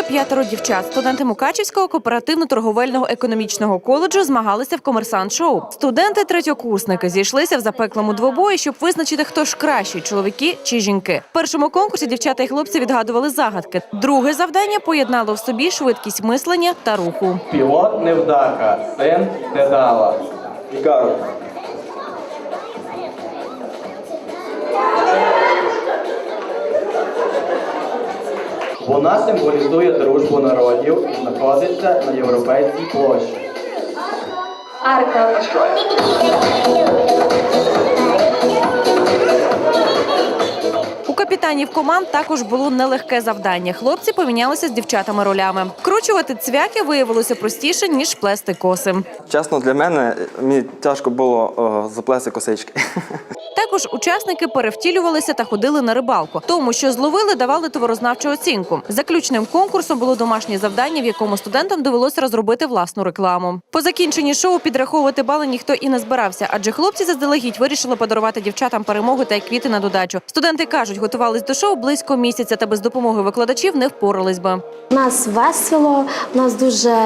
групою п'ятеро дівчат. Студенти Мукачівського кооперативно-торговельного економічного коледжу змагалися в комерсант-шоу. Студенти третьокурсники зійшлися в запеклому двобої, щоб визначити, хто ж кращий чоловіки чи жінки. В першому конкурсі дівчата і хлопці відгадували загадки. Друге завдання поєднало в собі швидкість мислення та руху. Пілот невдаха, син Дедала. Ікару. Вона символізує дружбу народів і знаходиться на європейській площі. Арка. У капітанів команд також було нелегке завдання. Хлопці помінялися з дівчатами ролями. Вкручувати цвяхи виявилося простіше ніж плести коси. Чесно, для мене мені тяжко було о, заплести косички. Також учасники перевтілювалися та ходили на рибалку. Тому, що зловили, давали товарознавчу оцінку. Заключним конкурсом було домашнє завдання, в якому студентам довелося розробити власну рекламу. По закінченні шоу підраховувати бали ніхто і не збирався, адже хлопці заздалегідь вирішили подарувати дівчатам перемогу та квіти на додачу. Студенти кажуть, готувались до шоу близько місяця та без допомоги викладачів не впорались би. У нас весело, у нас дуже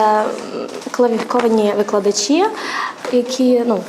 кваліфіковані викладачі, які ну,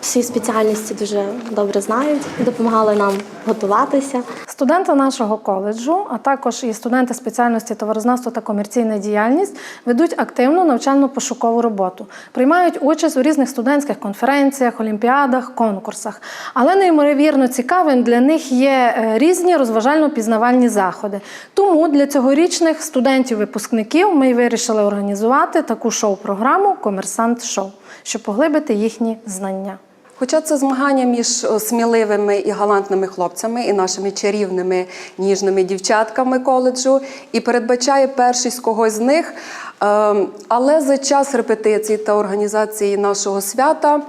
всі спеціальності дуже добре знають допомагали нам готуватися. Студенти нашого коледжу, а також і студенти спеціальності товарознавства та комерційна діяльність ведуть активну навчально-пошукову роботу, приймають участь у різних студентських конференціях, олімпіадах, конкурсах. Але неймовірно цікавим для них є е, різні розважально-пізнавальні заходи. Тому для цьогорічних студентів-випускників ми вирішили організувати таку шоу-програму Комерсант Шоу, щоб поглибити їхні знання. Хоча це змагання між сміливими і галантними хлопцями і нашими чарівними ніжними дівчатками коледжу, і передбачає першість когось з них. Ем, Але за час репетицій та організації нашого свята.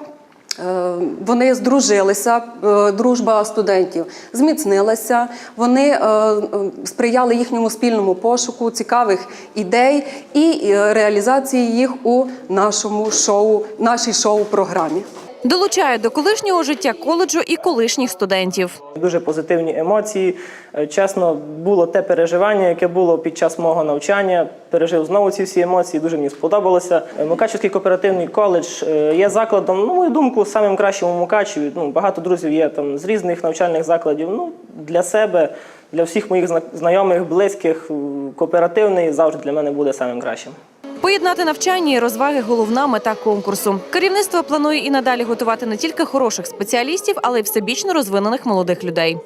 е, Вони здружилися, е, дружба студентів зміцнилася. Вони е, е, сприяли їхньому спільному пошуку цікавих ідей і е, реалізації їх у нашому шоу, нашій шоу-програмі. Долучають до колишнього життя коледжу і колишніх студентів. Дуже позитивні емоції. Е, Чесно, було те переживання, яке було під час мого навчання. Пережив знову ці всі емоції. Дуже мені сподобалося. Е, Мукачівський кооперативний коледж е, є закладом, на мою думку, самим кращим у Мукачеві. Ну, багато друзів є там з різних навчальних закладів. Ну, для себе, для всіх моїх знайомих, близьких, кооперативний завжди для мене буде самим кращим. Поєднати навчання і розваги головна мета конкурсу. Керівництво планує і надалі готувати не тільки хороших спеціалістів, але й всебічно розвинених молодих людей.